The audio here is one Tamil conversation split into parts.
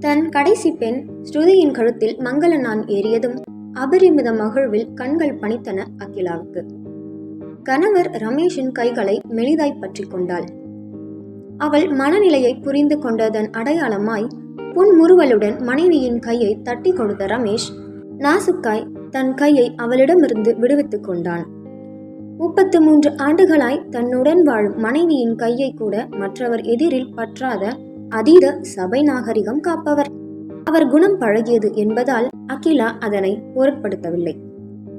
தன் கடைசி பெண் ஸ்ருதியின் கழுத்தில் மங்கள நான் ஏறியதும் அபரிமித மகிழ்வில் கண்கள் பணித்தன அகிலாவுக்கு. கணவர் ரமேஷின் கைகளை மெலிதாய் பற்றி கொண்டாள். அவள் மனநிலையை புரிந்து கொண்டதன் அடையாளமாய் புன்முறுவலுடன் மனைவியின் கையை தட்டி கொடுத்த ரமேஷ் நாசுக்காய் தன் கையை அவளிடமிருந்து விடுவித்துக் கொண்டான். முப்பத்து மூன்று ஆண்டுகளாய் தன்னுடன் வாழும் மனைவியின் கையை கூட மற்றவர் எதிரில் பற்றாத அதீத சபை நாகரிகம் காப்பவர். அவர் குணம் பழகியது என்பதால் அகிலா அதனை பொருட்படுத்தவில்லை.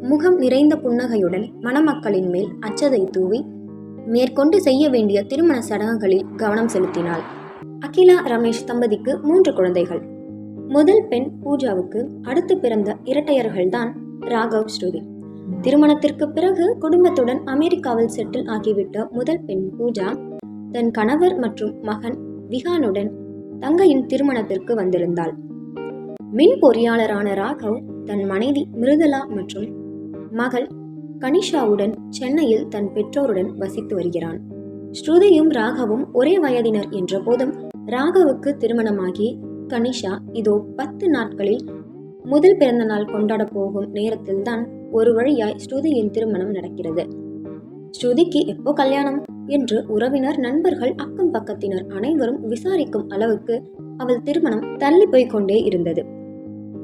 முகம் நிறைந்த புன்னகையுடன் மணமக்களின் மேல் அச்சதை தூவி மேற்கொண்டு செய்ய வேண்டிய திருமண சடங்குகளில் கவனம் செலுத்தினாள். அகிலா ரமேஷ் தம்பதிக்கு மூன்று குழந்தைகள். முதல் பெண் பூஜாவுக்கு அடுத்து பிறந்த இரட்டையர்கள்தான் ராகவ் ஸ்ருதி. திருமணத்திற்கு பிறகு குடும்பத்துடன் அமெரிக்காவில் செட்டில் ஆகிவிட்ட முதல் பெண் பூஜா தன் கணவர் மற்றும் மகன் விஹானுடன் தங்கையின் திருமணத்திற்கு வந்திருந்தாள். மின் பொறியாளரான ராகவ் தன் மனைவி மிருதலா மற்றும் மகள் கனிஷாவுடன் சென்னையில் தன் பெற்றோருடன் வசித்து வருகிறான். ஸ்ருதியும் ராகவும் ஒரே வயதினர் என்ற போதும் ராகவுக்கு திருமணமாகி கனிஷா இதோ பத்து நாட்களில் முதல் பிறந்த நாள் கொண்டாட போகும் நேரத்தில்தான் ஒரு வழியாய் ஸ்ருதியின் திருமணம் நடக்கிறது. ஸ்ருதிக்கு எப்போ கல்யாணம்? என்று உறவினர் நண்பர்கள் அக்கம் பக்கத்தினர் அனைவரும் விசாரிக்கும் அளவுக்கு அவள் திருமணம் தள்ளி போய்க் கொண்டே இருந்தது.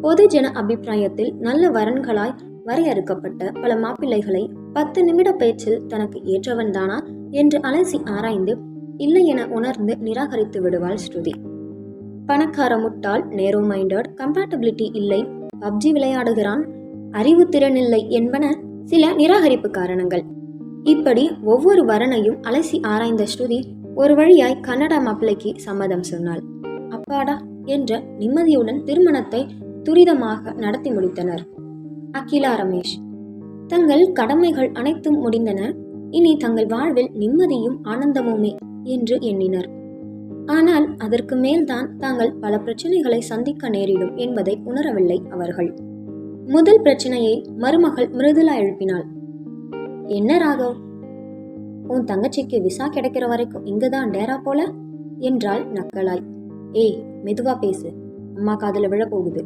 பொதுஜன அபிப்பிராயத்தில் நல்ல வரன்களாய் வரையறுக்கப்பட்ட பல மாப்பிள்ளைகளை பத்து நிமிட பேச்சில் தனக்கு ஏற்றவன்தானா என்று அலசி ஆராய்ந்து இல்லை என உணர்ந்து நிராகரித்து விடுவாள் ஸ்ருதி. பணக்கார முட்டாள் நேரோ மைண்டட் கம்பேட்டபிலிட்டி இல்லை பப்ஜி விளையாடுகிறான் அறிவுத்திறன் இல்லை என்பன சில நிராகரிப்பு காரணங்கள். இப்படி ஒவ்வொரு வரனையும் அலசி ஆராய்ந்த ஸ்ருதி ஒரு வழியாய் கன்னடா மாப்பிள்ளைக்கு சம்மதம் சொன்னாள். அப்பாடா என்ற நிம்மதியுடன் திருமணத்தை துரிதமாக நடத்தி முடித்தனர். அகிலா ரமேஷ். தங்கள் கடமைகள் அனைத்தும் முடிந்தன. இனி தங்கள் வாழ்வில் நிம்மதியும் ஆனந்தமுமே என்று எண்ணினர். ஆனால் அதற்கு மேல்தான் தாங்கள் பல பிரச்சனைகளை சந்திக்க நேரிடும் என்பதை உணரவில்லை அவர்கள். முதல் பிரச்சனையை மருமகள் மிருதுலா எழுப்பினாள். என்ன ராகவ்? உன் தங்கச்சிக்கு விசா கிடைக்கிற வரைக்கும் இங்கதான் டேரா போல? என்றாள் நக்கலாய். ஏய் மெதுவா பேசு. அம்மா காதுல விழ போகுது.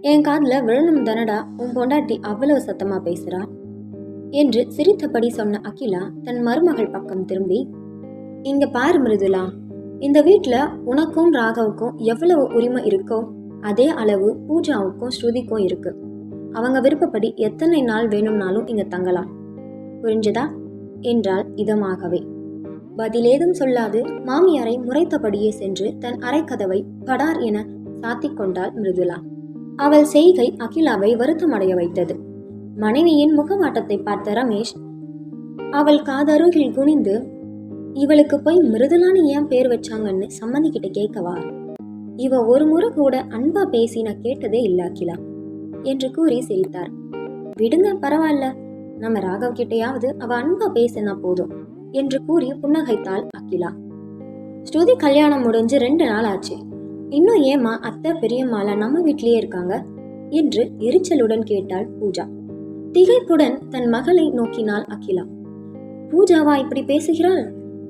என் காதுல விழணும் தானடா உன் பொண்டாட்டி அவ்வளவு சத்தமா பேசுறா? என்று சிரித்தபடி சொன்ன அகிலா தன் மருமகள் பக்கம் திரும்பி இங்க பாரு மிருதுலா இந்த வீட்டுல உனக்கும் ராகவுக்கும் எவ்வளவு உரிமை இருக்கோ அதே அளவு பூஜாவுக்கும் ஸ்ருதிக்கும் இருக்கு. அவங்க விருப்பப்படி எத்தனை நாள் வேணும்னாலும் இங்க தங்கலாம். புரிஞ்சதா? என்றாள் இதமாகவே. பதிலேதும் சொல்லாது மாமியாரை முறைத்தபடியே சென்று தன் அறைக்கதவை படார் என சாத்திக் கொண்டாள் மிருதுலா அவள் செய்கை அகிலாவை வருத்தமடைய வைத்தது. மனைவியின் முகமாட்டத்தை பார்த்த ரமேஷ் அவள் காதருகில் குனிந்து இவளுக்கு போய் மிருதுலான்னு ஏன் பேர் வச்சாங்கன்னு சம்மந்திக்கிட்ட கேட்கவா? இவ ஒரு முறை கூட அன்பா பேசி நான் கேட்டதே இல்ல அகிலா என்று கூறி சிரித்தார். விடுங்க பரவாயில்ல. நம்ம ராகவ் கிட்டையாவது அவ அன்பா பேசினா போதும் என்று கூறி புன்னகைத்தாள் அகிலா. ஸ்ருதி கல்யாணம் முடிஞ்சு ரெண்டு நாள் ஆச்சு. இன்னும் ஏமா அத்தை பெரியம்மாலாம் நம்ம வீட்லயே இருக்காங்க? என்று எரிச்சலுடன் கேட்டாள் பூஜா. திகைப்புடன் தன் மகளை நோக்கினாள் அகிலா. பூஜாவா இப்படி பேசுகிறாள்?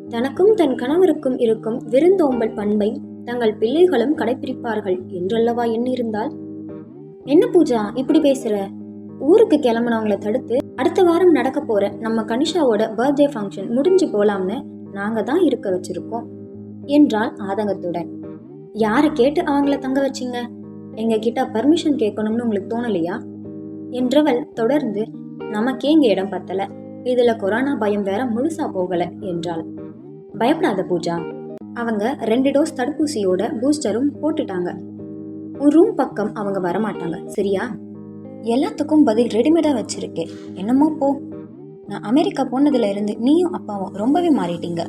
தனக்கும் தன் கணவருக்கும் இருக்கும் விருந்தோம்பல் பண்பை தங்கள் பிள்ளைகளும் கடைபிடிப்பார்கள் என்றல்லவா எண்ணிருந்தால் என்ன பூஜா இப்படி பேசுற? ஊருக்கு கிளம்புனவங்கள தடுத்து அடுத்த வாரம் நடக்க போற நம்ம கனிஷாவோட பர்த்டே ஃபங்க்ஷன் முடிஞ்சு போலாம்னு நாங்க தான் இருக்க வச்சிருக்கோம் என்றாள் ஆதங்கத்துடன். யாரை கேட்டு அவங்கள தங்க வச்சீங்க? எங்க கிட்ட பர்மிஷன் கேட்கணும்னு உங்களுக்கு தோணலையா? என்றவள் தொடர்ந்து நமக்கே இங்க இடம் பத்தல. இதுல கொரோனா பயம் வேற முழுசா போகல என்றாள். பயப்படாத பூஜா. அவங்க ரெண்டு டோஸ் தடுப்பூசியோட பூஸ்டரும் போட்டுட்டாங்க. உன் ரூம் பக்கம் அவங்க வரமாட்டாங்க. சரியா? எல்லாத்துக்கும் பதில் ரெடிமேடாக வச்சிருக்கேன் என்னமோ போ. நான் அமெரிக்கா போனதுல இருந்து நீயும் அப்பாவும் ரொம்பவே மாறிட்டீங்க.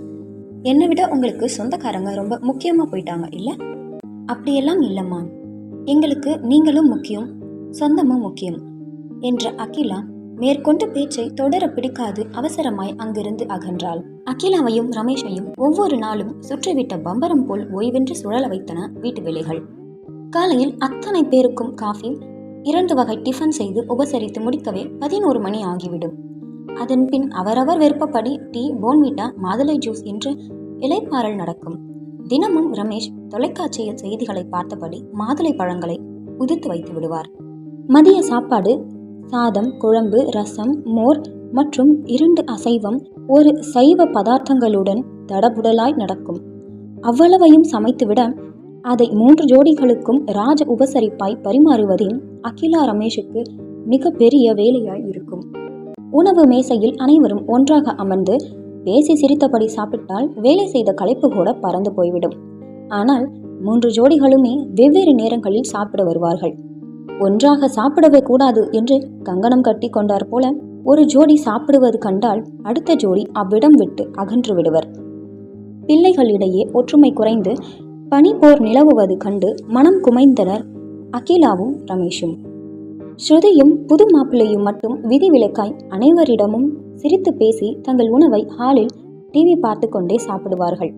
என்னை விட உங்களுக்கு சொந்தக்காரங்க ரொம்ப முக்கியமாக போயிட்டாங்க இல்லை? அப்படியெல்லாம் இல்லைம்மா. எங்களுக்கு நீங்களும் முக்கியம் சொந்தமும் முக்கியம் என்ற அகிலா மேற்கொண்டு பேச்சை தொடர பிடிக்காது அவசரமாய் அங்கிருந்து அகன்றாள். அகிலாவையும் ரமேஷையும் ஒவ்வொரு நாளும் சுற்றிவிட்ட பம்பரம் போல் ஓய்வென்று சுழல வைத்தன வீட்டு வேலைகள். காலையில் அத்தனை பேருக்கும் காஃபி இரண்டு வகை டிஃபன் செய்து உபசரித்து முடிக்கவே பதினோரு மணி ஆகிவிடும். அதன்பின் அவரவர் விருப்பப்படி டீ போன்விட்டா மாதுளை ஜூஸ் என்று இலைப்பாறல் நடக்கும். தினமும் ரமேஷ் தொலைக்காட்சியில் செய்திகளை பார்த்தபடி மாதுளை பழங்களை உதித்து வைத்து விடுவார். மதிய சாப்பாடு சாதம் குழம்பு ரசம் மோர் மற்றும் இரண்டு அசைவம் ஒரு சைவ பதார்த்தங்களுடன் தடபுடலாய் நடக்கும். அவ்வளவையும் சமைத்துவிட அதை மூன்று ஜோடிகளுக்கும் ராஜ உபசரிப்பாய் பரிமாறுவதே அகிலா ரமேஷுக்கு மிகப்பெரிய வேலையாய் இருக்கும். உணவு மேசையில் அனைவரும் ஒன்றாக அமர்ந்து பேசி சிரித்தபடி சாப்பிட்டால் வேலை செய்த களைப்பு கூட பறந்து போய்விடும். ஆனால் மூன்று ஜோடிகளுமே வெவ்வேறு நேரங்களில் சாப்பிட வருவார்கள். ஒன்றாக சாப்பிடவே கூடாது என்று கங்கணம் கட்டி கொண்டார் போல ஒரு ஜோடி சாப்பிடுவது கண்டால் அடுத்த ஜோடி அவ்விடம் விட்டு அகன்று விடுவர். பிள்ளைகளிடையே ஒற்றுமை குறைந்து பனிப்போர் நிலவுவது கண்டு மனம் குமைந்தனர் அகிலாவும் ரமேஷும். ஸ்ருதியும் புது மாப்பிள்ளையும் மட்டும் விதிவிலக்காய் அனைவரிடமும் சிரித்து பேசி தங்கள் உணவை ஹாலில் டிவி பார்த்து கொண்டே சாப்பிடுவார்கள்.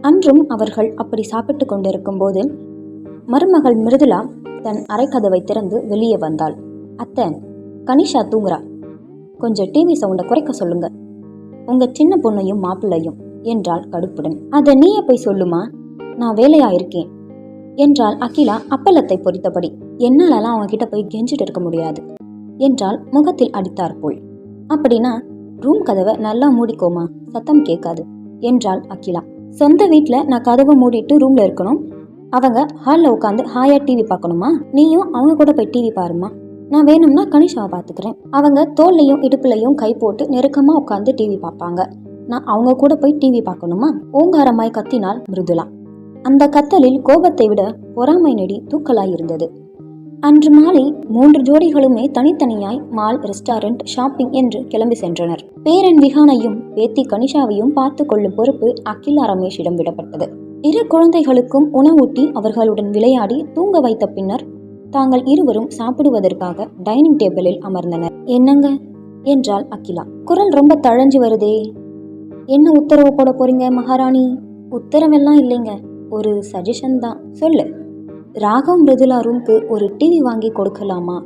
அன்றும் அவர்கள் அப்படி சாப்பிட்டு கொண்டிருக்கும் போது மருமகள் மிருதுலா தன் அரைக்கதவை திறந்து வெளியே வந்தாள். அத்தை கனிஷா தூங்குறா. கொஞ்சம் டிவி சவுண்டை குறைக்க சொல்லுங்க. உங்க சின்ன பொண்ணையும் மாப்பிள்ளையும் என்றாள் கடுப்புடன். அதை நீயே போய் சொல்லுமா? நான் வேலையாக இருக்கேன் என்றாள் அகிலா அப்பளத்தை பொறித்தபடி. என்னாலலாம் அவங்க கிட்ட போய் கெஞ்சிட்டு இருக்க முடியாது. என்றால் முகத்தில் அடித்தார் போல். அப்படின்னா ரூம் கதவை நல்லா மூடிக்கோமா? சத்தம் கேட்காது. என்றாள் அகிலா. சொந்த வீட்டில் நான் கதவை மூடிட்டு ரூம்ல இருக்கணும்? அவங்க ஹாலில் உட்காந்து ஹாயா டிவி பார்க்கணுமா? நீயும் அவங்க கூட போய் டிவி பாருமா நான் வேணும்னா கனிஷாவை பார்த்துக்கிறேன். அவங்க தோல்லையும் இடுப்புலையும் கை போட்டு நெருக்கமாக உட்காந்து டிவி பார்ப்பாங்க. நான் அவங்க கூட போய் டிவி பார்க்கணுமா? ஓங்காரமாய் கத்தினாள் மிருதுலா அந்த கத்தலில் கோபத்தை விட பொறாமை நெடி தூக்கலாயிருந்தது. அன்று மாலை மூன்று ஜோடிகளுமே தனித்தனியாய் மால் ரெஸ்டாரண்ட் ஷாப்பிங் என்று கிளம்பி சென்றனர். பேரன் விஹானையும் பேத்தி கனிஷாவையும் பார்த்து கொள்ளும் பொறுப்பு அகிலா ரமேஷிடம் விடப்பட்டது. இரு குழந்தைகளுக்கும் உணவூட்டி அவர்களுடன் விளையாடி தூங்க வைத்த பின்னர் தாங்கள் இருவரும் சாப்பிடுவதற்காக டைனிங் டேபிளில் அமர்ந்தனர். என்னங்க? என்றாள் அகிலா. குரல் ரொம்ப தழஞ்சு வருதே. என்ன உத்தரவு போட போறீங்க மகாராணி? உத்தரவெல்லாம் இல்லைங்க. ஒரு சஜஷன் தான். சொல்லு. ராகம் மிருதுலா ரூம்க்கு ஒரு டிவி வாங்கி கொடுக்கலாமா?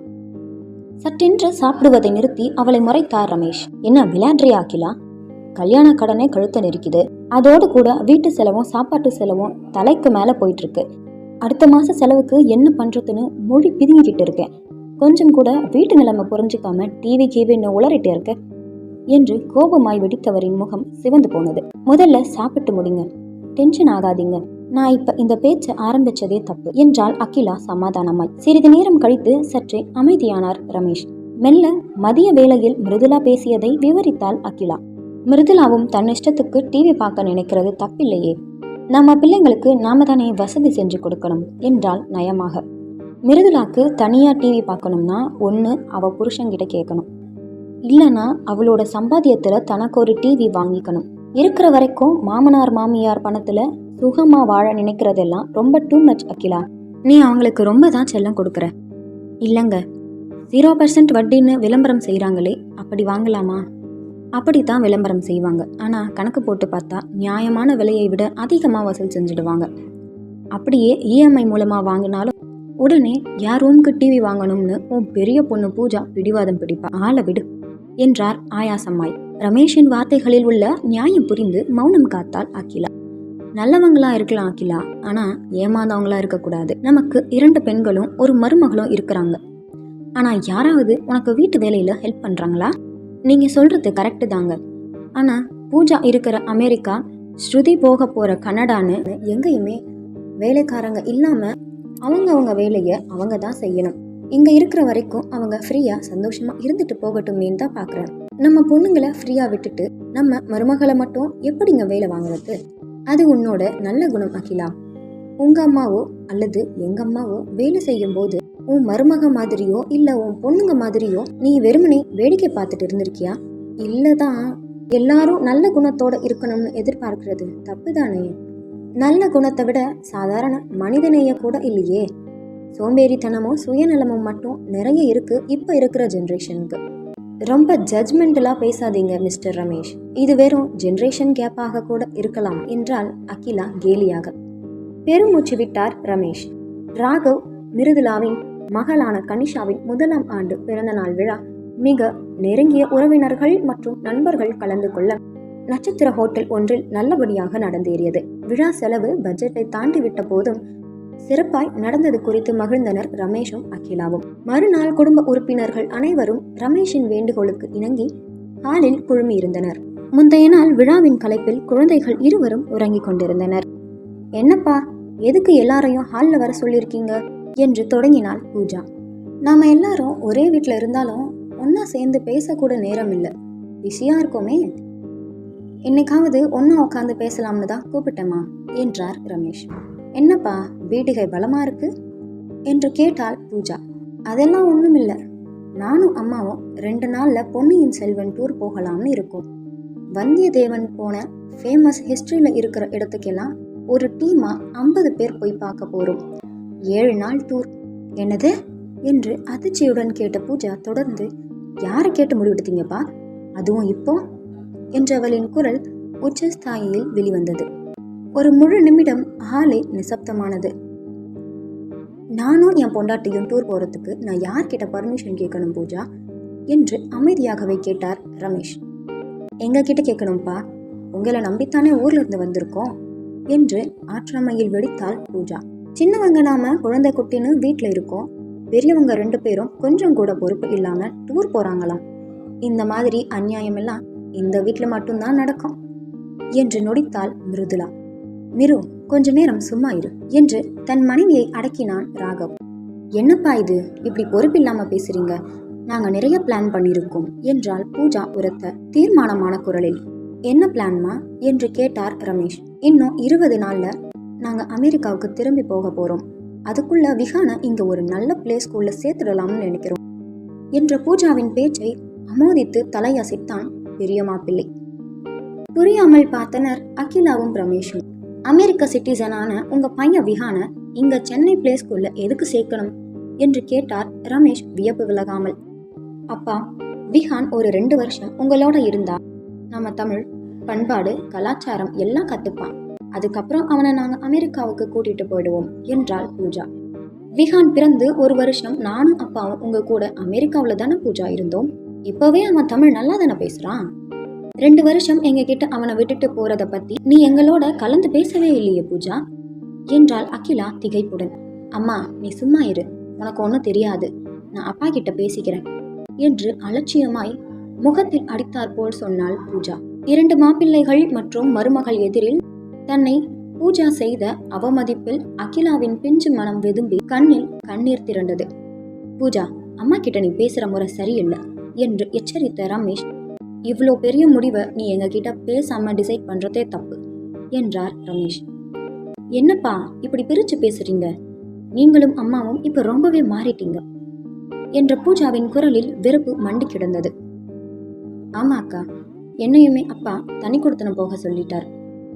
சட்டென்று சாப்பிடுவதை நிறுத்தி அவளை முறைத்தார் ரமேஷ். என்ன விளையாடுறியா ஆக்கிலா கல்யாண கடனே கழுத்த நெருக்குது. அதோடு கூட வீட்டு செலவும் சாப்பாட்டு செலவும் தலைக்கு மேலே போயிட்டு இருக்கு அடுத்த மாச செலவுக்கு என்ன பண்றதுன்னு மொழி பிதுங்கிக்கிட்டு இருக்கேன். கொஞ்சம் கூட வீட்டு நிலைமை புரிஞ்சுக்காம டிவி கீவின்னு உளறிட்டே இருக்க. என்று கோபமாய் வெடித்தவரின் முகம் சிவந்து போனது. முதல்ல சாப்பிட்டு முடிங்க. டென்ஷன் ஆகாதீங்க. நான் இப்ப இந்த பேச்சை ஆரம்பிச்சதே தப்பு என்றால் அகிலா சமாதானமாய். சிறிது நேரம் கழித்து சற்றே அமைதியானார் ரமேஷ். மெல்ல மதிய வேளையில் மிருதுலா பேசியதை விவரித்தாள் அகிலா. மிருதுலாவும் தன் இஷ்டத்துக்கு டிவி பார்க்க நினைக்கிறது தப்பில்லையே. நம்ம பிள்ளைங்களுக்கு நாம தானே வசதி செஞ்சு கொடுக்கணும் என்றால் நயமாக. மிருதுலாக்கு தனியா டிவி பார்க்கணும்னா ஒன்று அவ புருஷங்கிட்ட கேட்கணும். இல்லைன்னா அவளோட சம்பாத்தியத்தில் தனக்கு ஒரு டிவி வாங்கிக்கணும். இருக்கிற வரைக்கும் மாமனார் மாமியார் பணத்துல சுகமா வாழ நினைக்கிறதெல்லாம் ரொம்ப டூ மச் அகிலா. நீ அவங்களுக்கு ரொம்ப தான் செல்லம் கொடுக்குற. இல்லைங்க ஜீரோ பர்சன்ட் வட்டின்னு விளம்பரம் செய்கிறாங்களே அப்படி வாங்கலாமா? அப்படி தான் விளம்பரம் செய்வாங்க. ஆனால் கணக்கு போட்டு பார்த்தா நியாயமான விலையை விட அதிகமாக வசூல் செஞ்சுடுவாங்க. அப்படியே இஎம்ஐ மூலமாக வாங்கினாலும் உடனே யார் ரூம்க்கு டிவி வாங்கணும்னு? உன் பெரிய பொண்ணு பூஜா பிடிவாதம் பிடிப்பா. ஆளை விடு. என்றார் ஆயாசம்மாய் ரமேஷின் வார்த்தைகளில் உள்ள நியாயம் புரிந்து மௌனம் காத்தாள் அகிலா. நல்லவங்களா இருக்கலாம் அகிலா ஆனா ஏமாந்தவங்களா இருக்கக்கூடாது. நமக்கு இரண்டு பெண்களும் ஒரு மருமகளும் இருக்கிறாங்க. ஆனா யாராவது உனக்கு வீட்டு வேலையில ஹெல்ப் பண்றாங்களா? நீங்க சொல்றது கரெக்டு தாங்க. ஆனா பூஜா இருக்கிற அமெரிக்கா ஸ்ருதி போக போற கனடான்னு எங்கேயுமே வேலைக்காரங்க இல்லாம அவங்க அவங்க வேலையை அவங்க தான் செய்யணும். இங்கே இருக்கிற வரைக்கும் அவங்க ஃப்ரீயாக சந்தோஷமாக இருந்துட்டு போகட்டுமேன்னு தான் பார்க்குறேன் நம்ம பொண்ணுங்களை ஃப்ரீயாக விட்டுட்டு நம்ம மருமகளை மட்டும் எப்படிங்க வேலை வாங்குறது? அது உன்னோட நல்ல குணம் அகிலா. உங்க அம்மாவோ அல்லது எங்கள் அம்மாவோ வேலை செய்யும் போது உன் மருமக மாதிரியோ இல்லை உன் பொண்ணுங்க மாதிரியோ நீ வெறுமனே வேடிக்கை பார்த்துட்டு இருந்திருக்கியா? இல்லை தான் எல்லாரும் நல்ல குணத்தோடு இருக்கணும்னு எதிர்பார்க்கிறது தப்புதானே. நல்ல குணத்தை விட சாதாரண மனிதநேய கூட இல்லையே. சோம்பேறித்தனமும் சுயநலமும் மட்டும் நிறைய இருக்குது இப்போ இருக்கிற ஜென்ரேஷனுக்கு ரொம்ப ஜட்ஜ்மெண்டலாக பேசாதீங்க மிஸ்டர் ரமேஷ். இது வெறும் ஜென்ரேஷன் கேப்பாக கூட இருக்கலாம் என்றால் அகிலா கேலியாக. பெருமூச்சு விட்டார் ரமேஷ். ராகவ் மிருதுலாவின் மகளான கனிஷாவின் முதலாம் ஆண்டு பிறந்தநாள் விழா மிக நெருங்கிய உறவினர்கள் மற்றும் நண்பர்கள் கலந்து கொள்ள நட்சத்திர ஹோட்டல் ஒன்றில் நல்லபடியாக நடந்தேறியது. விழா செலவு பட்ஜெட்டை தாண்டி விட்ட போதும் சிறப்பாய் நடந்தது குறித்து மகிழ்ந்தனர் ரமேஷும் அகிலாவும். மறுநாள் குடும்ப உறுப்பினர்கள் அனைவரும் ரமேஷின் வேண்டுகோளுக்கு இணங்கி ஹாலில் குழுமியிருந்தனர். முந்தைய நாள் விழாவின் கலைப்பில் குழந்தைகள் இருவரும் உறங்கிக் கொண்டிருந்தனர். என்னப்பா எதுக்கு எல்லாரையும் ஹாலில் வர சொல்லியிருக்கீங்க? என்று தொடங்கினாள் பூஜா. நாம எல்லாரும் ஒரே வீட்டில் இருந்தாலும் ஒன்றா சேர்ந்து பேசக்கூட நேரம் இல்லை பிஸியா இருக்கோமே. என்னைக்காவது ஒன்றா உட்காந்து பேசலாம்னு தான் கூப்பிட்டேம்மா என்றார் ரமேஷ். என்னப்பா வீட்டுகை பலமா இருக்கு? என்று கேட்டாள் பூஜா. அதெல்லாம் ஒன்றும் இல்லை நானும் அம்மாவும் ரெண்டு நாளில் பொன்னியின் செல்வன் டூர் போகலாம்னு இருக்கோம். வந்தியத்தேவன் போன ஃபேமஸ் ஹிஸ்ட்ரியில் இருக்கிற இடத்துக்கெல்லாம் ஒரு டீமா ஐம்பது பேர் போய் பார்க்க போகிறோம் ஏழு நாள் டூர் என்னது? என்று அதிர்ச்சியுடன் கேட்ட பூஜா தொடர்ந்து யாரை கேட்டு முடிவெடுத்தீங்கப்பா? அதுவும் இப்போ? என்றவளின் குரல் உச்சஸ்தாயியில் வெளிவந்தது. ஒரு முழு நிமிடம் ஹாலே நிசப்தமானது. நானும் என் பொண்டாட்டியும் டூர் போறதுக்கு நான் யார்கிட்ட பர்மிஷன் கேட்கணும் பூஜா? என்று அமைதியாகவே கேட்டார் ரமேஷ். எங்க கிட்ட கேட்கணும்ப்பா உங்களை நம்பித்தானே ஊர்ல இருந்து வந்திருக்கோம்? என்று ஆற்றாமையில் வெடித்தாள் பூஜா. சின்னவங்க நாம குழந்தை குட்டின்னு வீட்டில் இருக்கோம். பெரியவங்க ரெண்டு பேரும் கொஞ்சம் கூட பொறுப்பு இல்லாம டூர் போறாங்களாம். இந்த மாதிரி அநியாயம் எல்லாம் இந்த வீட்டில் மட்டும்தான் நடக்கும் என்று நொடித்தாள் மிருதுலா மிரு கொஞ்ச நேரம் சும்மா இரு என்று தன் மனைவியை அடக்கினான் ராகவ். என்னப்பா இது? இப்படி பொறுப்பில்லாம பேசுறீங்க. நாங்க நிறைய பிளான் பண்ணியிருக்கோம் என்றால் பூஜா உரத்த தீர்மானமான குரலில். என்ன பிளான்மா என்று கேட்டார் ரமேஷ். இன்னும் இருபது நாள்ல நாங்க அமெரிக்காவுக்கு திரும்பி போக போறோம். அதுக்குள்ள விஹான இங்க ஒரு நல்ல பிளே ஸ்கூல்ல சேர்த்துடலாம்னு நினைக்கிறோம் என்ற பூஜாவின் பேச்சை அமோதித்து தலையசைத்தான் பெரிய மாப்பிள்ளை. புரியாமல் பார்த்தனர் அகிலாவும் ரமேஷும். அமெரிக்க சிட்டிசனான உங்க பையன் விஹான இங்க சென்னை பிளே ஸ்கூல்ல எதுக்கு சேர்க்கணும்? என்று கேட்டார் ரமேஷ் வியப்பு விலகாமல். அப்பா விஹான் ஒரு ரெண்டு வருஷம் உங்களோட இருந்தா. நம்ம தமிழ் பண்பாடு கலாச்சாரம் எல்லாம் கத்துப்பான். அதுக்கப்புறம் அவனை நாங்க அமெரிக்காவுக்கு கூட்டிட்டு போயிடுவோம் என்றாள் பூஜா. விஹான் பிறந்து ஒரு வருஷம் நானும் அப்பாவும் உங்க கூட அமெரிக்காவில் தானே பூஜா இருந்தோம். இப்பவே அவன் தமிழ் நல்லா தானே பேசுறான்? ரெண்டு வருஷம் எங்க கிட்ட அவனை விட்டுட்டு போறத பத்தி நீ எங்களோட கலந்து பேசவே இல்லையே பூஜா? என்றாள் அகிலா திகைப்புடன். அம்மா நீ சும்மா இரு. உனக்கு ஒன்றும் தெரியாது. நான் அப்பா கிட்ட பேசிக்கிறேன். என்று அலட்சியமாய் முகத்தில் அடித்தாற்போல் சொன்னாள் பூஜா. இரண்டு மாப்பிள்ளைகள் மற்றும் மருமகள் எதிரில் தன்னை பூஜா செய்த அவமதிப்பில் அகிலாவின் பிஞ்சு மனம் வெதும்பி கண்ணில் கண்ணீர் திரண்டது. பூஜா அம்மா கிட்ட நீ பேசுற முறை சரியில்லை என்று எச்சரித்த ரமேஷ் இவ்வளோ பெரிய முடிவை நீ எங்ககிட்ட பேசாம டிசைட் பண்றதே தப்பு என்றார் ரமேஷ். என்னப்பா இப்படி பிரிச்சு பேசுறீங்க? நீங்களும் அம்மாவும் இப்ப ரொம்பவே மாறிட்டீங்க என்ற பூஜாவின் குரலில் வெறுப்பு மண்டி கிடந்தது. ஆமா அக்கா என்னையுமே அப்பா தனி கொடுத்தன போக சொல்லிட்டார்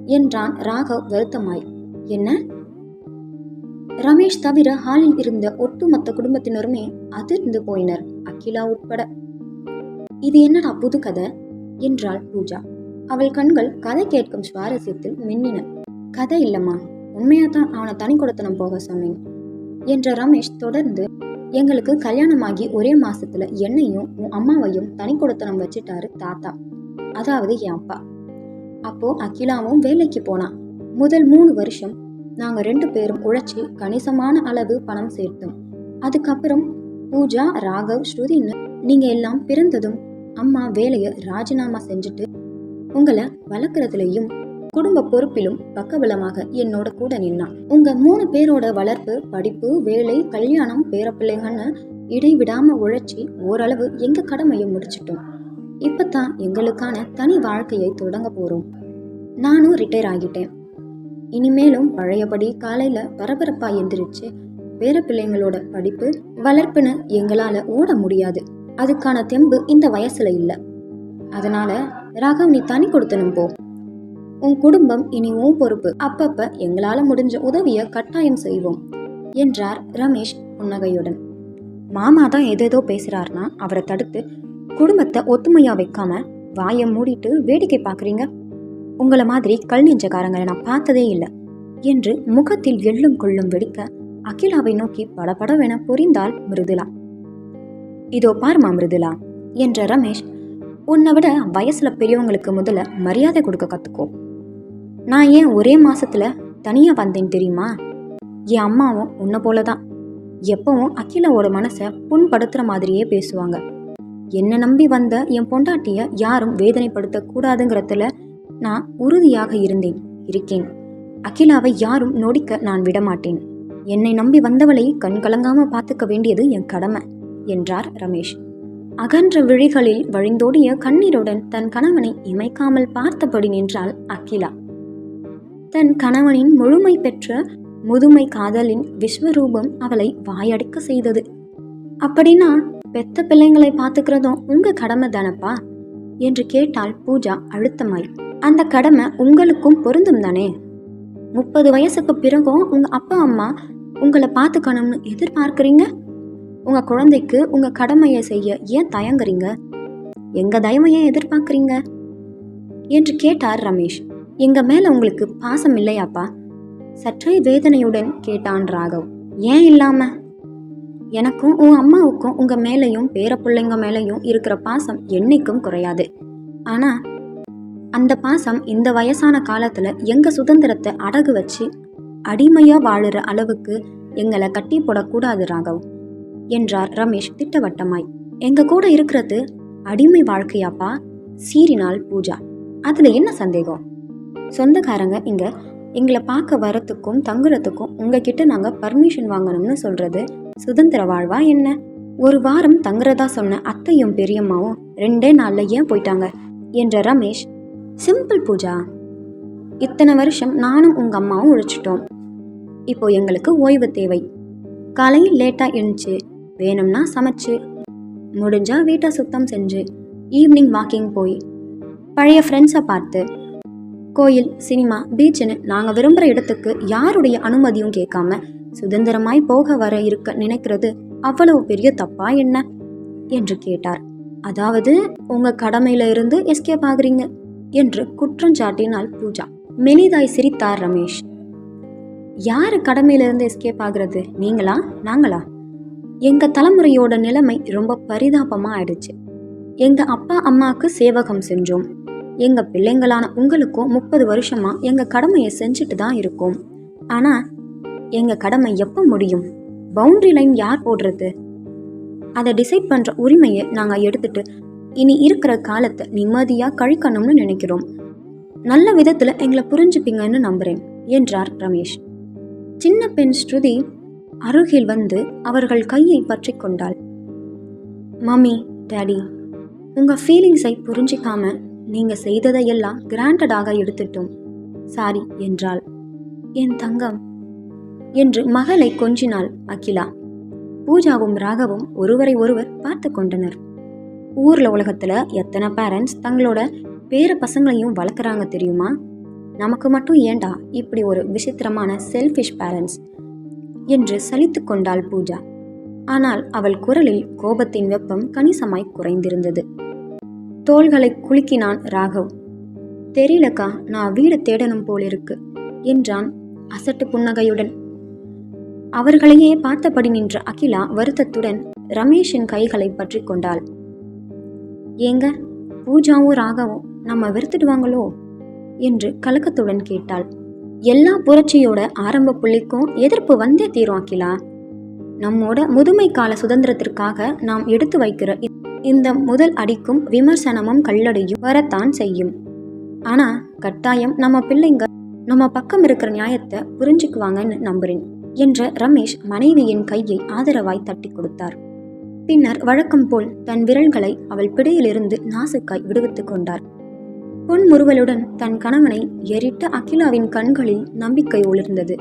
என்றான் ராகவ் வருத்தமாய். என்ன? ரமேஷ் தவிர ஹாலில் இருந்த ஒட்டுமொத்த குடும்பத்தினருமே அதிர்ந்து போயினர் அகிலா உட்பட. இது என்னடா புது கதை? என்றாள் பூஜா. அவள் கண்கள் கதை கேட்கும் சுவாரஸ்யத்தில் மின்னின. கதை இல்லம்மா. உண்மையா தான் அவனை தனி கொடுத்தனம் போக சொன்னேன் என்ற ரமேஷ் தொடர்ந்து எங்களுக்கு கல்யாணமாகி ஒரே மாசத்துல என்னையும் உன் அம்மாவையும் தனி கொடுத்தனம் வச்சுட்டாரு தாத்தா அதாவது என் அப்பா. அப்போ அகிலாவும் வேலைக்கு போனான் முதல் மூணு வருஷம் நாங்க ரெண்டு பேரும் உழைச்சி கணிசமான அளவு பணம் சேர்த்தோம். அதுக்கப்புறம் பூஜா ராகவ் ஸ்ருதின்னு நீங்க எல்லாம் பிறந்ததும் அம்மா வேலையை ராஜினாமா செஞ்சுட்டு உங்களை வளர்க்குறதுலையும் குடும்ப பொறுப்பிலும் பக்கபலமாக என்னோட கூட நின்னான். உங்க மூணு பேரோட வளர்ப்பு படிப்பு வேலை கல்யாணம் பேரப்பிள்ளைங்கன்னு இடைவிடாம உழைச்சி ஓரளவு எங்க கடமையை முடிச்சிட்டோம். இப்பத்தான் எங்களுக்கான தனி வாழ்க்கையை தொடங்க போறோம். நானும் ரிட்டையர் ஆகிட்டேன். இனிமேலும் பழையபடி காலையில பரபரப்பா எந்திரிச்சு பேரப்பிள்ளைங்களோட படிப்பு வளர்ப்புன்னு எங்களால ஓட முடியாது. அதுக்கான தெம்பு இந்த வயசுல இல்ல. அதனால ராகவ் நீ தனி கொடுத்தனும் போ. உன் குடும்பம் இனி உன் பொறுப்பு. அப்பப்ப எங்களால முடிஞ்ச உதவிய கட்டாயம் செய்வோம் என்றார் ரமேஷ் புன்னகையுடன். மாமா தான் ஏதேதோ பேசுறாருனா அவரை தடுத்து குடும்பத்தை ஒத்துமையா வைக்காம வாயை மூடிட்டு வேடிக்கை பார்க்குறீங்க உங்களை மாதிரி கல் நெஞ்சக்காரங்களை நான் பார்த்ததே இல்லை என்று முகத்தில் எள்ளும் கொள்ளும் வெடிக்க அகிலாவை நோக்கி படபடவென பொரிந்தாள் மிருதுலா இதோ பார்மா மிருதுலா என்ற ரமேஷ் உன்னை விட வயசுல பெரியவங்களுக்கு முதல்ல மரியாதை கொடுக்க கத்துக்கோ. நான் ஏன் ஒரே மாசத்துல தனியா வந்தேன் தெரியுமா? என் அம்மாவும் உன்னை போல தான் எப்பவும் அகிலாவோட மனசை புண்படுத்துற மாதிரியே பேசுவாங்க. என்னை நம்பி வந்த என் பொண்டாட்டிய யாரும் வேதனைப்படுத்த கூடாதுங்கிறதுல நான் உறுதியாக இருந்தேன் இருக்கேன். அகிலாவை யாரும் நொடிக்க நான் விடமாட்டேன். என்னை நம்பி வந்தவளை கண் கலங்காமல் பார்த்துக்க வேண்டியது என் கடமை. என்றார் ரமேஷ். அகன்ற விழிகளில் வழிந்தோடிய கண்ணீருடன் தன் கணவனை இமைக்காமல் பார்த்தபடி நின்றாள் அகிலா. தன் கணவனின் முழுமை பெற்ற முதுமை காதலின் விஸ்வரூபம் அவளை வாயடைக்க செய்தது. அப்படின்னா பெத்த பிள்ளைங்களை பார்த்துக்கிறதும் உங்க கடமை தானப்பா? என்று கேட்டாள் பூஜா அழுத்தமாய். அந்த கடமை உங்களுக்கும் பொருந்தும் தானே? முப்பது வயசுக்கு பிறகும் உங்க அப்பா அம்மா உங்களை பார்த்துக்கணும்னு எதிர்பார்க்குறீங்க? உங்க குழந்தைக்கு உங்க கடமையை செய்ய ஏன் தயங்குறீங்க? எங்க தயமையை எதிர்பார்க்குறீங்க? என்று கேட்டார் ரமேஷ். எங்க மேல உங்களுக்கு பாசம் இல்லையாப்பா? சற்றே வேதனையுடன் கேட்டான் ராகவ். ஏன் இல்லாம? எனக்கும் உன் அம்மாவுக்கும் உங்க மேலையும் பேர பிள்ளைங்க மேலையும் இருக்கிற பாசம் என்னைக்கும் குறையாது. ஆனா அந்த பாசம் இந்த வயசான காலத்துல எங்க சுதந்திரத்தை அடகு வச்சு அடிமையா வாழுற அளவுக்கு எங்களை கட்டி போடக்கூடாது ராகவ். என்றார் ரமேஷ் திட்டவட்டமாய். எங்க கூட இருக்கிறது அடிமை வாழ்க்கையாப்பா? சீரினால் பூஜா. அதுல என்ன சந்தேகம்? சொந்தக்காரங்க இங்க. எங்களை பார்க்க வரத்துக்கும் தங்குறதுக்கும் உங்ககிட்ட நாங்க பர்மிஷன் வாங்கணும்னு சொல்றது சுதந்திர வாழ்வா என்ன? ஒரு வாரம் தங்குறதா சொன்ன அத்தையும் பெரியம்மாவும் ரெண்டே நாள்ல ஏன் போயிட்டாங்க? என்ற ரமேஷ் சிம்பிள் பூஜா. இத்தனை வருஷம் நானும் உங்க அம்மாவும் உழைச்சிட்டோம். இப்போ எங்களுக்கு ஓய்வு தேவை. காலையில் லேட்டா எழுந்துச்சு. வேணும்னா சமைச்சு. முடிஞ்சா வீட்டை சுத்தம் செஞ்சு ஈவினிங் வாக்கிங் போய் பழைய ஃப்ரெண்ட்ஸை பார்த்து கோயில் சினிமா பீச்சுன்னு நாங்கள் விரும்புகிற இடத்துக்கு யாருடைய அனுமதியும் கேட்காம சுதந்திரமாய் போக வர இருக்க நினைக்கிறது அவ்வளவு பெரிய தப்பா என்ன? என்று கேட்டார். அதாவது உங்க கடமையில இருந்து எஸ்கேப் ஆகுறீங்க என்று குற்றஞ்சாட்டினாள் பூஜா. மெலிதாய் சிரித்தார் ரமேஷ். யாரு கடமையில இருந்து எஸ்கேப் ஆகுறது? நீங்களா? நாங்களா? எங்கள் தலைமுறையோட நிலைமை ரொம்ப பரிதாபமாக ஆயிடுச்சு. எங்கள் அப்பா அம்மாவுக்கு சேவகம் செஞ்சோம். எங்கள் பிள்ளைங்களான உங்களுக்கும் முப்பது வருஷமாக எங்கள் கடமையை செஞ்சுட்டு தான் இருக்கோம். ஆனால் எங்கள் கடமை எப்போ முடியும்? பவுண்டரி லைன் யார் போடுறது? அதை டிசைட் பண்ணுற உரிமையை நாங்கள் எடுத்துட்டு இனி இருக்கிற காலத்தை நிம்மதியாக கழிக்கணும்னு நினைக்கிறோம். நல்ல விதத்தில் எங்களை புரிஞ்சுப்பீங்கன்னு நம்புகிறேன் என்றார் ரமேஷ். சின்ன பெண் ஸ்ருதி அருகில் வந்து அவர்கள் கையை பற்றி கொண்டாள். மம்மி டேடி உங்கள் ஃபீலிங்ஸை புரிஞ்சிக்காம நீங்கள் செய்ததையெல்லாம் கிராண்டடாக எடுத்துட்டோம். சாரி என்றாள். என் தங்கம் என்று மகளை கொஞ்சினாள் அகிலா. பூஜாவும் ராகவும் ஒருவரை ஒருவர் பார்த்து கொண்டனர். ஊரில் உலகத்தில் எத்தனை பேரண்ட்ஸ் தங்களோட பேர பசங்களையும் வளர்க்குறாங்க தெரியுமா? நமக்கு மட்டும் ஏண்டா இப்படி ஒரு விசித்திரமான செல்ஃபிஷ் பேரண்ட்ஸ் என்று சலித்து கொண்டாள் பூஜா. ஆனால் அவள் குரலில் கோபத்தின் வெப்பம் கணிசமாய் குறைந்திருந்தது. தோள்களை குலுக்கினான் ராகவ். தெரியலக்கா நான் வீடு தேடணும் போலிருக்கு என்றான் அசட்டு புன்னகையுடன். அவர்களையே பார்த்தபடி நின்ற அகிலா வருத்தத்துடன் ரமேஷின் கைகளை பற்றி கொண்டாள். ஏங்க பூஜாவும் ராகவும் நம்ம வெறுத்துடுவாங்களோ? என்று கலக்கத்துடன் கேட்டாள். எல்லா புரட்சியோட ஆரம்ப புள்ளிக்கும் எதிர்ப்பு வந்தே தீரும் அகிலா. நம்மோட முதுமை கால சுதந்திரத்திற்காக நாம் எடுத்து வைக்கிற இந்த முதல் அடிக்கும் விமர்சனமும் கல்லடையும் வரத்தான் செய்யும். ஆனா கட்டாயம் நம்ம பிள்ளைங்க நம்ம பக்கம் இருக்கிற நியாயத்தை புரிஞ்சுக்குவாங்கன்னு நம்புறேன் என்ற ரமேஷ் மனைவியின் கையை ஆதரவாய் தட்டி கொடுத்தார். பின்னர் வழக்கம் போல் தன் விரல்களை அவள் பிடியிலிருந்து நாசுக்காய் விடுவித்துக் கொண்டார். புன்முறுவலுடன் தன் கணவனை எரிட்ட அகிலாவின் கண்களில் நம்பிக்கை ஒளிர்ந்தது